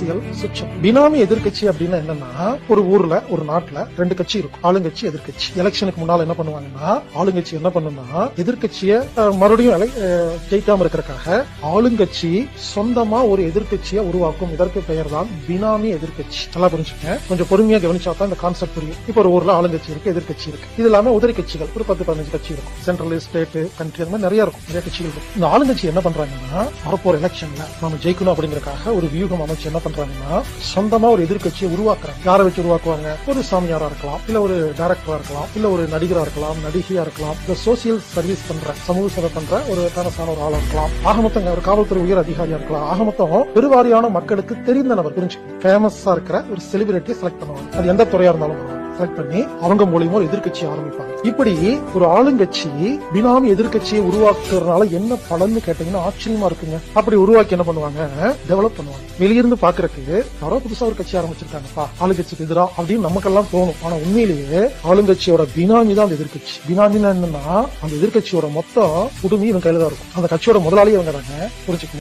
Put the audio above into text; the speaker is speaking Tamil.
அரசியல் சுச்சம் பினாமி எதிர்கட்சி அப்படின்னா என்னன்னா ஒரு ஊர்ல ஒரு நாட்டுல ரெண்டு கட்சி இருக்கும். ஆளுங்கட்சி எதிர்க்கட்சி. எலெக்ஷனுக்கு முன்னால என்ன பண்ணுவாங்கன்னா ஆளுங்கட்சி என்ன பண்ணுன்னா எதிர்கட்சிய மறுபடியும் ஜெயிக்காம இருக்கிறக்காக ஆளுங்கட்சி சொந்தமா ஒரு எதிர்க்கட்சியை உருவாக்கும். இதற்கு பெயர் தான் பினாமி எதிர்கட்சி நல்லா புரிஞ்சுக்கங்க. கொஞ்சம் பொறுமையா கவனிச்சா தான் இந்த கான்செப்ட் புரியும். இப்போ ஒரு ஊர்ல ஆளுங்கட்சி இருக்கு எதிர்க்கட்சி இருக்கு. இது இல்லாம உதிரி கட்சிகள் ஒரு பத்து பதினஞ்சு கட்சி இருக்கும். சென்ட்ரல் ஸ்டேட் கண்ட்ரி அந்த மாதிரி நிறைய இருக்கும். நிறைய கட்சிகள் இருக்கும் இந்த ஆளுங்கட்சி என்ன பண்றாங்கன்னா வரப்போற எலெக்ஷன்ல நம்ம ஜெயிக்கணும் அப்படிங்கறக்காக ஒரு வியூகம் அமைச்சு என்ன பண்றாங்கன்னா சொந்தமா ஒரு எதிர்க்கட்சியை உருவாக்குறாங்க. யாரை வச்சு உருவாக்குவாங்க? ஒரு சாமியாரா இருக்கலாம் இல்ல ஒரு டைரக்டரா இருக்கலாம் இல்ல ஒரு நடிகரா இருக்கலாம் நடிகையா இருக்கலாம் இல்ல சோசியல் சர்வீஸ் பண்ற சமூக சேவை பண்ற ஒரு தனசான ஒரு ஆளா இருக்கலாம். ஆக மொத்தம் ஒரு காவல்துறை உயர் அதிகாரியா இருக்கலாம். ஆக மொத்தம் பெருவாரியான மக்களுக்கு தெரிந்த நபர் புரிஞ்சு ஃபேமஸா இருக்கிற ஒரு செலிபிரிட்டியை செலக்ட் பண்ணுவாங்க. அது எந்த துறையா இருந்தாலும் பரவாயில்ல. செலக்ட் பண்ணி அவங்க மூலியமா ஒரு எதிர்க்கட்சி ஆரம்பிப்பாங்க. இப்படி ஒரு ஆளுங்கட்சி பினாமி எதிர்க்கட்சியை உருவாக்குறதுனால என்ன பலன்னு கேட்டீங்கன்னா ஆச்சரியமா இருக்குங்க. அப்படி உருவாக்கி என்ன பண்ணுவாங்க? டெவலப் பண்ணுவாங்க. வெளியிருந்து பாக்குறதுக்கு யாரோ புதுசா ஒரு கட்சி ஆரம்பிச்சிருக்காங்கப்பா. ஆளுங்கட்சிக்கு எதிரா அப்படின்னு நமக்கெல்லாம் தோணும். ஆனா உண்மையிலேயே ஆளுங்கட்சியோட பினாமி தான் அந்த எதிர்க்கட்சி. பினாமினா என்னன்னா அந்த எதிர்கட்சியோட மொத்தம் குடுமி இவங்க கையில தான் இருக்கும். அந்த கட்சியோட முதலாளி இவங்க தாங்க. புரிஞ்சுக்கணும்